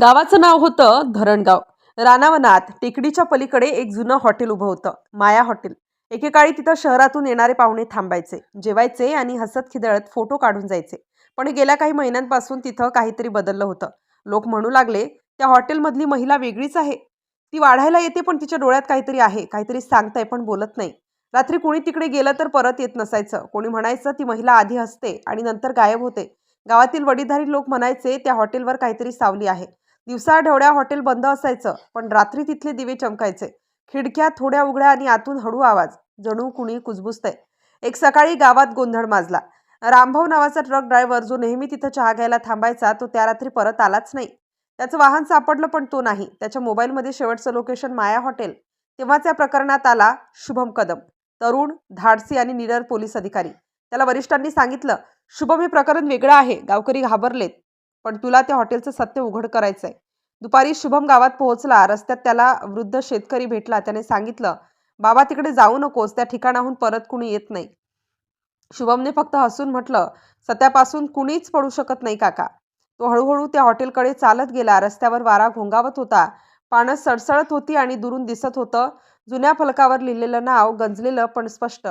गावाचं नाव होतं धरणगाव. रानावनात टेकडीच्या पलीकडे एक जुनं हॉटेल उभं होतं माया हॉटेल. एकेकाळी तिथं शहरातून येणारे पाहुणे थांबायचे. जेवायचे आणि हसत खिदळत फोटो काढून जायचे. पण गेल्या काही महिन्यांपासून तिथं काहीतरी बदललं होतं. लोक म्हणू लागले त्या हॉटेलमधली महिला वेगळीच आहे. ती वाढायला येते पण तिच्या डोळ्यात काहीतरी आहे. काहीतरी सांगताय पण बोलत नाही. रात्री कोणी तिकडे गेलं तर परत येत नसायचं. कोणी म्हणायचं ती महिला आधी हसते आणि नंतर गायब होते. गावातील वडीधारी लोक म्हणायचे त्या हॉटेलवर काहीतरी सावली आहे. दिवसा ढवळ्या हॉटेल बंद असायचं पण रात्री तिथले दिवे चमकायचे. खिडक्या थोड्या उघड्या आणि आतून हळू आवाज. जणू कुणी कुजबुजतंय. एक सकाळी गावात गोंधळ माजला. रामभाऊ नावाचा ट्रक ड्रायव्हर जो नेहमी तिथं चहा घ्यायला थांबायचा तो त्या रात्री परत आलाच नाही. त्याचं वाहन सापडलं पण तो नाही. त्याच्या मोबाईलमध्ये शेवटचं लोकेशन माया हॉटेल. तेव्हाच या प्रकरणात आला शुभम कदम तरुण धाडसी आणि निडर पोलीस अधिकारी. त्याला वरिष्ठांनी सांगितलं शुभम हे प्रकरण वेगळं आहे. गावकरी घाबरलेत पण तुला त्या हॉटेलचं सत्य उघड करायचंय. दुपारी शुभम गावात पोहोचला. रस्त्यात त्याला वृद्ध शेतकरी भेटला. त्याने सांगितलं बाबा तिकडे जाऊ नकोस. त्या ठिकाणाहून परत कुणी येत नाही. शुभमने फक्त हसून म्हटलं सत्यापासून कुणीच पडू शकत नाही काका. तो हळूहळू त्या हॉटेलकडे चालत गेला. रस्त्यावर वारा घोंगावत होता. पानं सडसडत होती आणि दुरून दिसत होतं. जुन्या फलकावर लिहिलेलं नाव गंजलेलं पण स्पष्ट.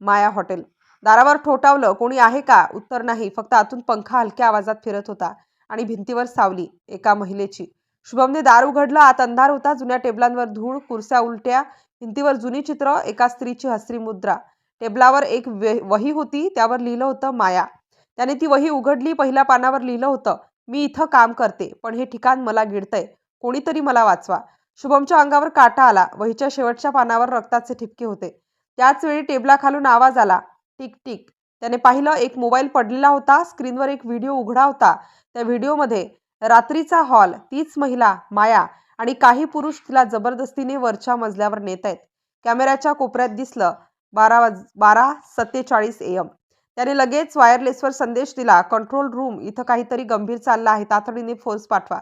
माया हॉटेल. दारावर ठोठावलं कोणी आहे का? उत्तर नाही. फक्त आतून पंखा हलक्या आवाजात फिरत होता आणि भिंतीवर सावली एका महिलेची. शुभमने दार उघडलं आत अंधार होता जुन्या टेबलांवर धूळ कुरस्या उलट्या भिंतीवर जुनी चित्र एका स्त्रीची हसरी मुद्रा. टेबलावर एक वे- वही होती त्यावर लिहिलं होतं माया. त्याने ती वही उघडली पहिल्या पानावर लिहिलं होतं मी इथं काम करते पण हे ठिकाण मला गिळतंय कोणीतरी मला वाचवा. शुभमच्या अंगावर काटा आला वहीच्या शेवटच्या पानावर रक्ताचे ठिपके होते. त्याच वेळी टेबलाखालून आवाज आला टिक टिक. त्याने पाहिलं एक मोबाईल पडलेला होता स्क्रीनवर एक व्हिडिओ उघडा होता. त्या व्हिडिओमध्ये रात्रीचा हॉल तीच महिला माया आणि काही पुरुष तिला जबरदस्तीने वरच्या मजल्यावर नेत आहेत कॅमेऱ्याच्या कोपऱ्यात दिसलं बारा वाज बारा सत्तेचाळीस एम त्याने लगेच वायरलेसवर संदेश दिला कंट्रोल रूम इथं काहीतरी गंभीर चाललं आहे तातडीने फोर्स पाठवा.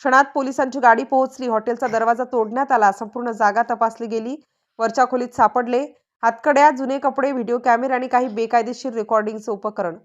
क्षणात पोलिसांची गाडी पोहोचली हॉटेलचा दरवाजा तोडण्यात आला संपूर्ण जागा तपासली गेली वरच्या खोलीत सापडले हातकड्या जुने कपडे व्हिडिओ कॅमेरे आणि काही बेकायदेशीर रेकॉर्डिंगचं उपकरण.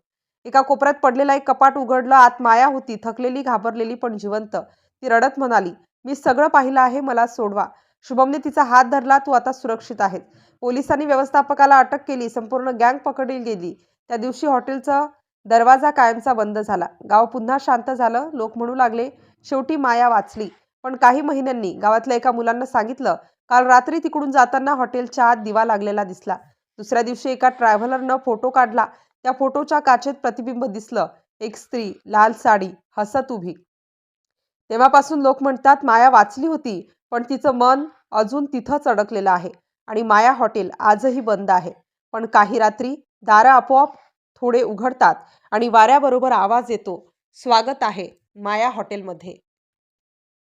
एका कोपऱ्यात पडलेला एक कपाट उघडलं आत माया होती थकलेली घाबरलेली पण जिवंत. ती रडत म्हणाली मी सगळं पाहिलं आहे मला सोडवा. शुभमने तिचा हात धरला तू आता सुरक्षित आहेस. पोलिसांनी व्यवस्थापकाला अटक केली संपूर्ण गँग पकडली गेली. त्या दिवशी हॉटेलचा दरवाजा कायमचा बंद झाला. गाव पुन्हा शांत झालं लोक म्हणू लागले शेवटी माया वाचली. पण काही महिन्यांनी गावातल्या एका मुलांना सांगितलं काल रात्री तिकडून जाताना हॉटेलच्या आत दिवा लागलेला दिसला. दुसऱ्या दिवशी एका ट्रॅव्हलरनं फोटो काढला. त्या फोटोच्या काचेत प्रतिबिंब दिसलं. एक स्त्री लाल साडी हसत उभी. तेव्हापासून लोक म्हणतात माया वाचली होती पण तिचं मन अजून तिथंच अडकलेलं आहे आणि माया हॉटेल आजही बंद आहे. पण काही रात्री दारं आपोआप थोडे उघडतात आणि वाऱ्याबरोबर आवाज येतो स्वागत आहे माया हॉटेलमध्ये.